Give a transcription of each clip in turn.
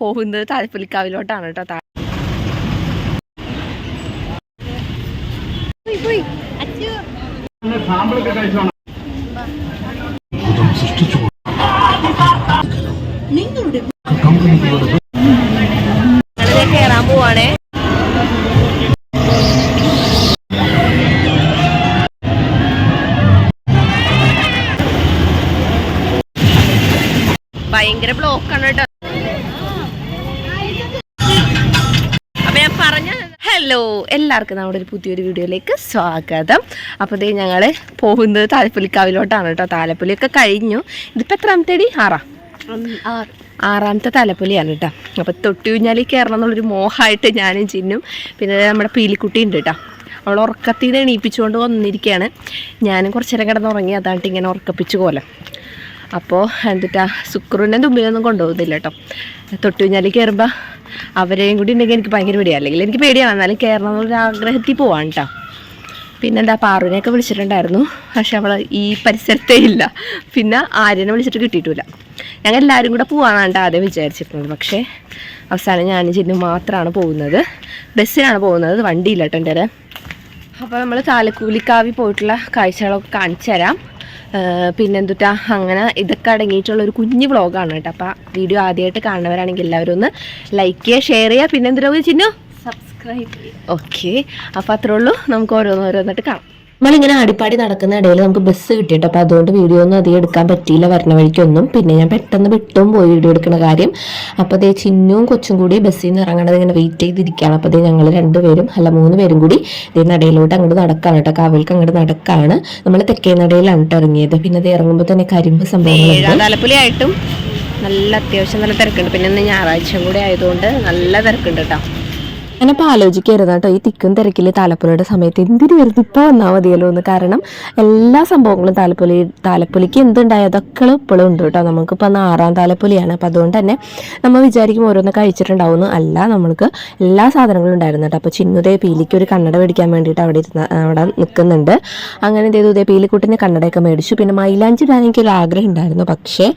പോകുന്നത് താലപ്പൊലിക്കാവിലോട്ടാണ് കേട്ടോ താഴെ കേറാൻ പോവാണേ. ഭയങ്കര ബ്ലോക്കാണ് കേട്ടോ. ഹലോ എല്ലാവർക്കും നമ്മുടെ ഒരു പുതിയൊരു വീഡിയോയിലേക്ക് സ്വാഗതം. അപ്പോൾ ദേ ഞങ്ങൾ പോകുന്നത് താലപ്പൊലിക്കാവിലോട്ടാണ് കേട്ടോ. താലപ്പൊലിയൊക്കെ കഴിഞ്ഞു. ഇതിപ്പോൾ എത്രാമത്തേടി? ആറാം? ആറാമത്തെ തലപ്പൊലിയാണ് കേട്ടോ. അപ്പോൾ തൊട്ടു കഴിഞ്ഞാൽ കയറണം എന്നുള്ളൊരു മോഹമായിട്ട് ഞാനും ചിന്നും. പിന്നെ നമ്മുടെ പീലിക്കുട്ടി ഉണ്ട് കേട്ടോ. അവൾ ഉറക്കത്തിൽ നിന്ന് എണീപ്പിച്ചുകൊണ്ട് വന്നിരിക്കുകയാണ്. ഞാനും കുറച്ച് നേരം കിടന്നുറങ്ങി അതാണ്ട് ഇങ്ങനെ ഉറക്കപ്പിച്ച് പോലെ. അപ്പോൾ എന്തിട്ടാ സുക്രൂനെ തുമ്പിലൊന്നും കൊണ്ടുപോകുന്നില്ല കേട്ടോ. തൊട്ടു കഴിഞ്ഞാൽ കയറുമ്പോൾ അവരെയും കൂടി ഉണ്ടെങ്കിൽ എനിക്ക് ഭയങ്കര പേടിയാണ് അല്ലെങ്കിൽ എനിക്ക് പേടിയാണ്. എന്നാലും കയറണം എന്നൊരു ആഗ്രഹത്തിൽ പോവാണ് കേട്ടോ പിന്നെന്താ പാറുവിനെയൊക്കെ വിളിച്ചിട്ടുണ്ടായിരുന്നു. പക്ഷെ അവൾ ഈ പരിസരത്തേ ഇല്ല. പിന്നെ ആര്യനെ വിളിച്ചിട്ട് കിട്ടിയിട്ടില്ല. ഞങ്ങൾ എല്ലാവരും കൂടെ പോകാനാണ് ആദ്യം വിചാരിച്ചിരുന്നത്. പക്ഷേ അവസാനം ഞാൻ ചെന്ന് മാത്രമാണ് പോകുന്നത്. ബസ്സിലാണ് പോകുന്നത്. വണ്ടിയില്ല കേട്ടോ എന്റെ അപ്പോൾ നമ്മൾ താലക്കൂലിക്കാവി പോയിട്ടുള്ള കാഴ്ചകളൊക്കെ കാണിച്ചു തരാം. പിന്നെന്തുട്ടാ അങ്ങനെ ഇതൊക്കെ അടങ്ങിയിട്ടുള്ള ഒരു കുഞ്ഞു വ്ളോഗാണ് കേട്ടോ. അപ്പോൾ വീഡിയോ ആദ്യമായിട്ട് കാണുന്നവരാണെങ്കിൽ എല്ലാവരും ഒന്ന് ലൈക്ക് ചെയ്യുക ഷെയർ ചെയ്യുക. പിന്നെ എന്തിനാ ചിന്നു? സബ്സ്ക്രൈബ് ഓക്കെ അപ്പോൾ അത്രേ ഉള്ളൂ. നമുക്ക് ഓരോന്നോരോന്നിട്ട് കാണാം. നമ്മളിങ്ങനെ അടിപ്പാടി നടക്കുന്ന ഇടയിൽ നമുക്ക് ബസ് കിട്ടിയിട്ട് അപ്പോൾ അതുകൊണ്ട് വീഡിയോ ഒന്നും അധികം എടുക്കാൻ പറ്റിയില്ല വരണ വഴിക്കൊന്നും. പിന്നെ ഞാൻ പെട്ടെന്ന് വിട്ടും പോയി വീഡിയോ എടുക്കുന്ന കാര്യം. അപ്പോൾ അതേ ചിന്നും കൊച്ചും കൂടി ബസ്സിൽ നിന്ന് ഇറങ്ങണത് ഇങ്ങനെ വെയിറ്റ് ചെയ്തിരിക്കുകയാണ്. അപ്പോൾ അതേ ഞങ്ങൾ രണ്ടുപേരും അല്ല മൂന്ന് പേരും കൂടി ഇതേ നടയിലോട്ട് അങ്ങോട്ട് നടക്കാണ് കേട്ടോ. കാവൽക്ക് അങ്ങോട്ട് നടക്കാണ്. നമ്മൾ തെക്കേ നടയിലാണ് കേട്ടോ ഇറങ്ങിയത്. പിന്നെ അത് ഇറങ്ങുമ്പോൾ തന്നെ കരിമ്പ് സംഭവങ്ങളുണ്ട്. നല്ല അത്യാവശ്യം നല്ല തിരക്കുണ്ട്. പിന്നെ ഇന്ന് ഞായറാഴ്ചയും കൂടി ആയതുകൊണ്ട് നല്ല തിരക്കുണ്ട് കേട്ടോ. ഞാനപ്പോൾ ആലോചിക്കായിരുന്നു കേട്ടോ ഈ തിക്കും തിരക്കിൽ താലപ്പൊലിയുടെ സമയത്ത് എന്തിനു വരുന്നത് ഇപ്പോൾ വന്നാൽ മതിയല്ലോ എന്ന്. കാരണം എല്ലാ സംഭവങ്ങളും താലപ്പൊലി താലപ്പൊലിക്ക് എന്തുണ്ടായോ? അതൊക്കെ ഇപ്പോഴും ഉണ്ട് കേട്ടോ. നമുക്കിപ്പോൾ അന്ന് ആറാം താലപ്പൊലിയാണ്. അപ്പോൾ അതുകൊണ്ട് തന്നെ നമ്മൾ വിചാരിക്കും ഓരോന്ന് കഴിച്ചിട്ടുണ്ടാവും. അല്ല നമ്മൾക്ക് എല്ലാ സാധനങ്ങളും ഉണ്ടായിരുന്നു കേട്ടോ. അപ്പോൾ ചിന്നുദേ പീലിക്ക് ഒരു കണ്ണട മേടിക്കാൻ വേണ്ടിയിട്ട് അവിടെ ഇരുന്ന അവിടെ നിൽക്കുന്നുണ്ട്. അങ്ങനെ ചെയ്തു ഉദയ പീലിക്കുട്ടിന് കണ്ണടയൊക്കെ മേടിച്ചു. പിന്നെ മൈലാഞ്ചി ഇടാൻ എനിക്കൊരു ആഗ്രഹം ഉണ്ടായിരുന്നു. പക്ഷേ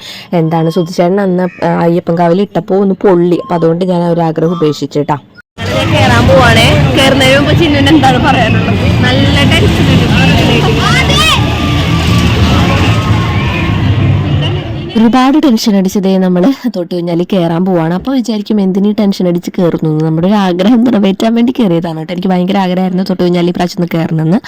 എന്താണ് സുധിച്ചേട്ടൻ അന്ന് അയ്യപ്പൻ കാവിലിട്ടപ്പോൾ ഒന്ന് പൊള്ളി. അപ്പോൾ അതുകൊണ്ട് ഞാൻ ഒരു ആഗ്രഹം ഉപേക്ഷിച്ചു കയറാൻ പോവാണേ. കയറുന്നതിന് മുമ്പ് ചിന്നുവിന് എന്താണ് പറയാനുള്ളത്? നല്ല ടെൻഷൻ ഒരുപാട് ടെൻഷൻ അടിച്ചതേ നമ്മൾ തൊട്ട് കഴിഞ്ഞാൽ കയറാൻ പോവാണ്. അപ്പോൾ വിചാരിക്കും എന്തിനീ ടെൻഷൻ അടിച്ച് കയറുന്നു. നമ്മുടെ ഒരു ആഗ്രഹം നിറവേറ്റാൻ വേണ്ടി കയറിയതാണ് കേട്ടോ. എനിക്ക് ഭയങ്കര ആഗ്രഹമായിരുന്നു തൊട്ട് കഴിഞ്ഞാൽ ഈ പ്രാവശ്യം കയറണമെന്ന്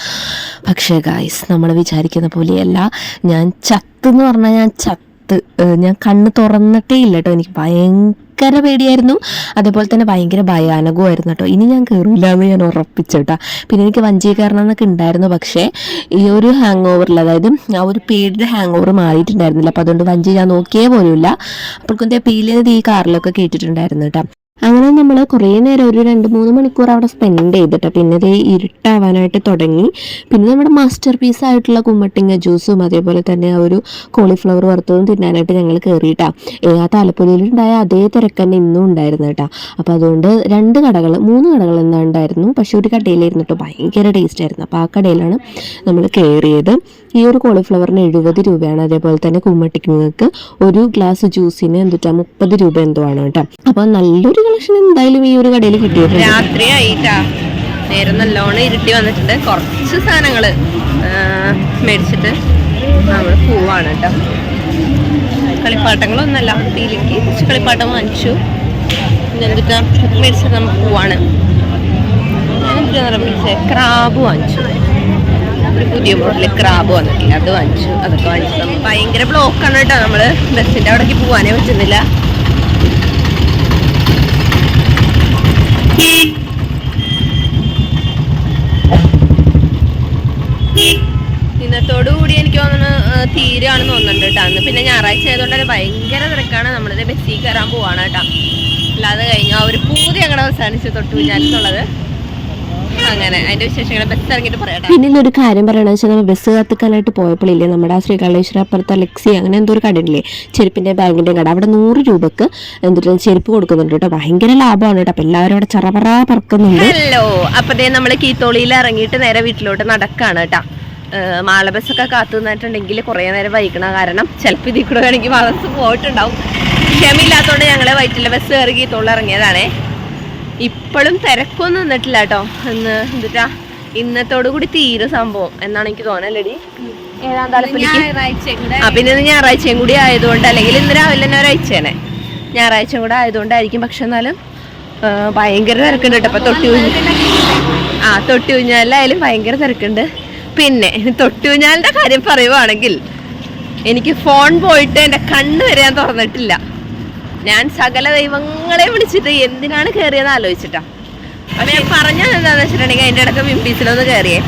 പക്ഷേ ഗായ്സ് നമ്മൾ വിചാരിക്കുന്ന പോലെയല്ല. ഞാൻ ചത്ത് എന്ന് പറഞ്ഞാൽ ഞാൻ ചത്ത്. ഞാൻ കണ്ണ് തുറന്നിട്ടേ ഇല്ല കേട്ടോ. എനിക്ക് ഭയങ്കര പേടിയായിരുന്നു. അതേപോലെ തന്നെ ഭയങ്കര ഭയാനകമായിരുന്നു കേട്ടോ. ഇനി ഞാൻ കയറില്ല എന്ന് ഞാൻ ഉറപ്പിച്ചു കേട്ടോ. പിന്നെ എനിക്ക് വഞ്ചി കയറണം എന്നൊക്കെ ഉണ്ടായിരുന്നു. പക്ഷേ ഈ ഒരു ഹാങ് ഓവറിൽ അതായത് ആ ഒരു പേടിയുടെ ഹാങ് ഓവർ മാറിയിട്ടുണ്ടായിരുന്നില്ല. അപ്പോൾ അതുകൊണ്ട് വഞ്ചി ഞാൻ നോക്കിയേ പോലുമില്ല. അപ്പോഴേക്കും പീലിയത് ഈ കാറിലൊക്കെ കേട്ടിട്ടുണ്ടായിരുന്നു കേട്ടോ. അങ്ങനെ നമ്മൾ കുറേ നേരം ഒരു രണ്ട് മൂന്ന് മണിക്കൂർ അവിടെ സ്പെൻഡ് ചെയ്തിട്ട് പിന്നെ ഇത് ഇരുട്ടാവാനായിട്ട് തുടങ്ങി. പിന്നെ നമ്മുടെ മാസ്റ്റർ പീസ് ആയിട്ടുള്ള കുമ്മട്ടിങ്ങ ജ്യൂസും അതേപോലെ തന്നെ ആ ഒരു കോളിഫ്ലവർ വറുത്തതും തിന്നാനായിട്ട് ഞങ്ങൾ കയറിയിട്ടാ ആ താലപ്പൊലിയിലുണ്ടായ അതേ തിരക്ക് തന്നെ ഇന്നും ഉണ്ടായിരുന്നു കേട്ടോ. അപ്പോൾ അതുകൊണ്ട് രണ്ട് കടകൾ മൂന്ന് കടകൾ എന്താ ഉണ്ടായിരുന്നു. പക്ഷെ ഒരു കടയിലായിരുന്നു കേട്ടോ ഭയങ്കര ടേസ്റ്റ് ആയിരുന്നു. അപ്പോൾ ആ കടയിലാണ് നമ്മൾ കയറിയത് ഈ ഒരു കോളിഫ്ലവറിന് എഴുപത് രൂപയാണ്. അതേപോലെ തന്നെ കുമ്മട്ടിക്ക് നിങ്ങൾക്ക് ഒരു ഗ്ലാസ് ജ്യൂസിന് എന്തുട്ടാ മുപ്പത് രൂപ എന്തോ ആണ് കേട്ടോ. അപ്പൊ നല്ലൊരു കളക്ഷൻ എന്തായാലും ഈ ഒരു കടയിൽ കിട്ടിയിട്ടുണ്ട്. രാത്രി ആയിട്ടാ. നേരം നല്ലോണം ഇരുട്ടി വന്നിട്ടുണ്ട്. കുറച്ച് സാധനങ്ങൾ മേടിച്ചിട്ട് നമ്മൾ പോവാണ് കേട്ടോ. കളിപ്പാട്ടങ്ങളൊന്നല്ല പീലിക്ക് കുറച്ച് കളിപ്പാട്ടം വാങ്ങിച്ചു. പിന്നെ എന്തിട്ടാ മേടിച്ചിട്ട് നമുക്ക് പോവാണ്. ഞാൻ എന്തിനാ ക്രാബ് വാങ്ങിച്ചു. ഒരു പുതിയ മോഡൽ ക്രാബ് വന്നിട്ടില്ല. അത് വാങ്ങിച്ചു. അതൊക്കെ വാങ്ങിച്ചു ഭയങ്കര ബ്ലോക്കാണ് കേട്ടോ നമ്മൾ ബസ്സിന്റെ അവിടേക്ക് പോവാനേ പറ്റുന്നില്ല. ഇന്നത്തോടുകൂടി എനിക്ക് തോന്നുന്നു തീരുകയാണെന്ന് തോന്നുന്നുണ്ട് കേട്ടോ. അന്ന് പിന്നെ ഞായറാഴ്ച ആയതുകൊണ്ട് തന്നെ ഭയങ്കര തിരക്കാണ്. നമ്മളിത് ബസ്സിൽ കയറാൻ പോവാണ് കേട്ടോ. അല്ലാതെ കഴിഞ്ഞു. ആ ഒരു പൂതി അങ്ങനെ അവസാനിച്ച് തൊട്ടു എന്നുള്ളത് അങ്ങനെ അതിന്റെ വിശേഷങ്ങൾ ബസ് ഇറങ്ങിയിട്ട് പറയാം പിന്നെ ഇന്നൊരു കാര്യം പറയണമെന്ന് വെച്ചാൽ നമ്മൾ ബസ് കത്തിക്കാനായിട്ട് പോയപ്പോഴില്ലേ നമ്മുടെ ആ ശ്രീകണ്ഠേശ്വര അപ്പുറത്ത് അലക്സി അങ്ങനെ എന്തോ ഒരു കടയില്ലേ ചെരുപ്പിന്റെ ബാങ്കിന്റെ കട. അവിടെ നൂറ് രൂപക്ക് എന്നിട്ട് ചെരുപ്പ് കൊടുക്കുന്നുണ്ട് കേട്ടോ. ഭയങ്കര ലാഭമാണ് കേട്ടോ. അപ്പൊ എല്ലാവരും അവിടെ ചറപറ പറക്കുന്നുണ്ട്. ഹലോ അപ്പൊ ദേ നമ്മൾ കീത്തോളിയിൽ ഇറങ്ങിയിട്ട് നേരെ വീട്ടിലോട്ട് നടക്കാണ് കേട്ടാ. മാള ഒക്കെ കാത്തു നിന്നിട്ടുണ്ടെങ്കിൽ കുറേ നേരം വൈകണ കാരണം ചിലപ്പോൾ ഇതിൽ കൂടെ വേണമെങ്കിൽ വളർന്ന് പോയിട്ടുണ്ടാവും. ക്ഷമയില്ലാത്തതുകൊണ്ട് ഞങ്ങളെ വൈറ്റിലെ ബസ് കയറി കീത്തോളിൽ ഇറങ്ങിയതാണേ. ഇപ്പോഴും തിരക്കൊന്നും നിന്നിട്ടില്ല കേട്ടോ. ഇന്ന് എന്തിട്ടാ? ഇന്നത്തോടു കൂടി തീരെ സംഭവം എന്നാണ് എനിക്ക് തോന്നലടി. ആ പിന്നെ ഇന്ന് ഞായറാഴ്ചയും കൂടി ആയതുകൊണ്ട് അല്ലെങ്കിൽ ഇന്ന് രാവിലെ തന്നെ ഒരാഴ്ചയാണ്. ഞായറാഴ്ച കൂടെ ആയതുകൊണ്ടായിരിക്കും. പക്ഷെ എന്നാലും ഭയങ്കര തിരക്കുണ്ട് കേട്ടോ. അപ്പൊ തൊട്ടി ആ തൊട്ടി ഊഞ്ഞാലായാലും ഭയങ്കര തിരക്കുണ്ട്. പിന്നെ തൊട്ടി ഊഞ്ഞാലിന്റെ കാര്യം പറയുവാണെങ്കിൽ എനിക്ക് ഫോൺ പോയിട്ട് എന്റെ കണ്ണ് വരെ ഞാൻ തുറന്നിട്ടില്ല. ഞാൻ സകല ദൈവങ്ങളെ വിളിച്ചിട്ട് എന്തിനാണ് കയറിയെന്ന് ആലോചിച്ചിട്ടാ. ഞാൻ പറഞ്ഞത് എന്താണെന്ന് വെച്ചിട്ടുണ്ടെങ്കിൽ അതിന്റെ ഇടയ്ക്ക് വിംബീസിലൊന്ന് കയറിയേ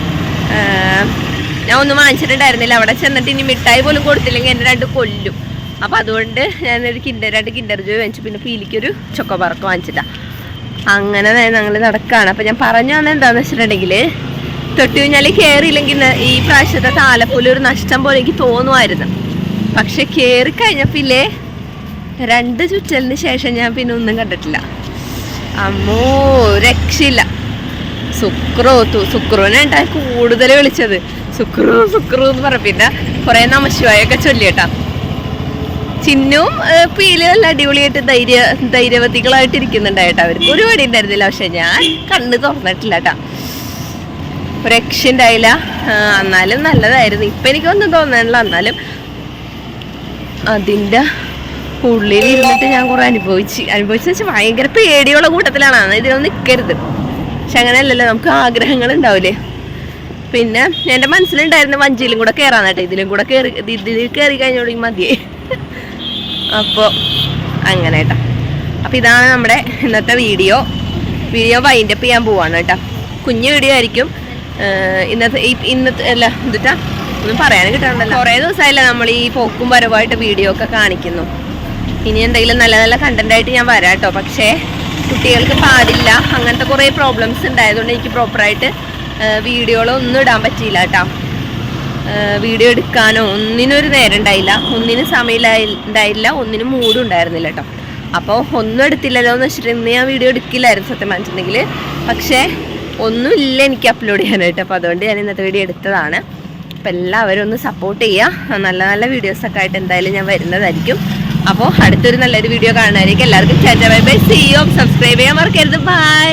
ഞാൻ ഒന്നും വാങ്ങിച്ചിട്ടുണ്ടായിരുന്നില്ല. അവിടെ ചെന്നിട്ട് ഇനി മിഠായി പോലും കൊടുത്തില്ലെങ്കിൽ എന്നെ രണ്ട് കൊല്ലും. അപ്പം അതുകൊണ്ട് ഞാനൊരു കിൻഡർ രണ്ട് കിൻഡർ ജോയ് വാങ്ങിച്ചു. പിന്നെ പീലിക്കൊരു ചൊക്കോബാറൊക്കെ വാങ്ങിച്ചിട്ടാ. അങ്ങനെ ഞങ്ങൾ നടക്കുകയാണ് അപ്പം ഞാൻ പറഞ്ഞു തന്നെ എന്താണെന്ന് വെച്ചിട്ടുണ്ടെങ്കിൽ തൊട്ടി കഴിഞ്ഞാൽ കയറിയില്ലെങ്കിൽ ഈ പ്രാവശ്യത്തെ താലപ്പൊലി ഒരു നഷ്ടം പോലെ എനിക്ക് തോന്നുമായിരുന്നു പക്ഷെ കയറി കഴിഞ്ഞപ്പില്ലേ രണ്ട് ചുറ്റലിന് ശേഷം ഞാൻ പിന്നെ ഒന്നും കണ്ടിട്ടില്ല. അമ്മോ രക്ഷയില്ല. സുക്രോ സുക്രുവിനെ ഉണ്ടായി കൂടുതൽ വിളിച്ചത്. സുക്രു സുക്രു എന്ന് പറ പിന്നെ കുറെ നമശിവായൊക്കെ ചൊല്ലിയേട്ടാ ചിന്നും പീലും എല്ലാം അടിപൊളിയായിട്ട് ധൈര്യ ധൈര്യവതികളായിട്ട് ഇരിക്കുന്നുണ്ടായിട്ടാ അവർക്ക്. ഒരു പടി ഉണ്ടായിരുന്നില്ല. പക്ഷെ ഞാൻ കണ്ണ് തുറന്നിട്ടില്ല കേട്ടാ. രക്ഷയുണ്ടായില്ല ഉണ്ടായില്ല. എന്നാലും നല്ലതായിരുന്നു. ഇപ്പൊ എനിക്കൊന്നും തോന്നാനില്ല. എന്നാലും അതിന്റെ ഉള്ളിൽ ഇരുന്നിട്ട് ഞാൻ കുറെ അനുഭവിച്ച്. അനുഭവിച്ചു വെച്ചാൽ ഭയങ്കര പേടിയുള്ള കൂട്ടത്തിലാണ്. ഇതിലൊന്നും നിൽക്കരുത് പക്ഷെ അങ്ങനെയല്ലല്ലോ നമുക്ക് ആഗ്രഹങ്ങൾ ഉണ്ടാവില്ലേ പിന്നെ എന്റെ മനസ്സിലുണ്ടായിരുന്ന വഞ്ചിയിലും കൂടെ കയറാന്നിട്ട് ഇതിലും കൂടെ കയറി ഇതിൽ കയറി കഴിഞ്ഞോളി മതിയേ. അപ്പോൾ അങ്ങനെ കേട്ടോ. അപ്പോൾ ഇതാണ് നമ്മുടെ ഇന്നത്തെ വീഡിയോ. വീഡിയോ വൈൻഡപ്പ് ചെയ്യാൻ പോവാണ് കേട്ടോ. കുഞ്ഞു വീഡിയോ ആയിരിക്കും. ഇന്നത്തെ ഇന്നത്തെ അല്ല എന്നിട്ടാ ഒന്നും പറയാനും കിട്ടണ്ടല്ലോ കുറേ ദിവസമായില്ല നമ്മൾ ഈ പോക്കും വരവായിട്ട് വീഡിയോ ഒക്കെ കാണിക്കുന്നു. ഇനി എന്തെങ്കിലും നല്ല നല്ല കണ്ടന്റ് ആയിട്ട് ഞാൻ വരാം കേട്ടോ പക്ഷേ കുട്ടികൾക്ക് പാടില്ല. അങ്ങനത്തെ കുറേ പ്രോബ്ലംസ് ഉണ്ടായതുകൊണ്ട് എനിക്ക് പ്രോപ്പറായിട്ട് വീഡിയോകളൊന്നും ഇടാൻ പറ്റിയില്ല കേട്ടോ വീഡിയോ എടുക്കാനോ ഒന്നിനും ഒരു നേരം ഉണ്ടായില്ല. ഒന്നിനും സമയമില്ല ഒന്നിനും മൂഡും ഉണ്ടായിരുന്നില്ല കേട്ടോ അപ്പോൾ ഒന്നും എടുത്തില്ലല്ലോ എന്ന് വെച്ചിട്ട് ഇന്ന് ഞാൻ വീഡിയോ എടുക്കില്ലായിരുന്നു സത്യം പറഞ്ഞിട്ടുണ്ടെങ്കിൽ പക്ഷേ ഒന്നുമില്ല എനിക്ക് അപ്ലോഡ് ചെയ്യാനായിട്ട്. അപ്പോൾ അതുകൊണ്ട് ഞാൻ ഇന്നത്തെ വീഡിയോ എടുത്തതാണ്. അപ്പോൾ എല്ലാവരും ഒന്ന് സപ്പോർട്ട് ചെയ്യുക നല്ല നല്ല വീഡിയോസൊക്കെ ആയിട്ട് എന്തായാലും ഞാൻ വരുന്നതായിരിക്കും. അപ്പോൾ അടുത്തൊരു നല്ലൊരു വീഡിയോ കാണാനായിരിക്കും എല്ലാവർക്കും ചേട്ടാ bye bye. See you subscribe ചെയ്യാൻ മറക്കരുത്. ബൈ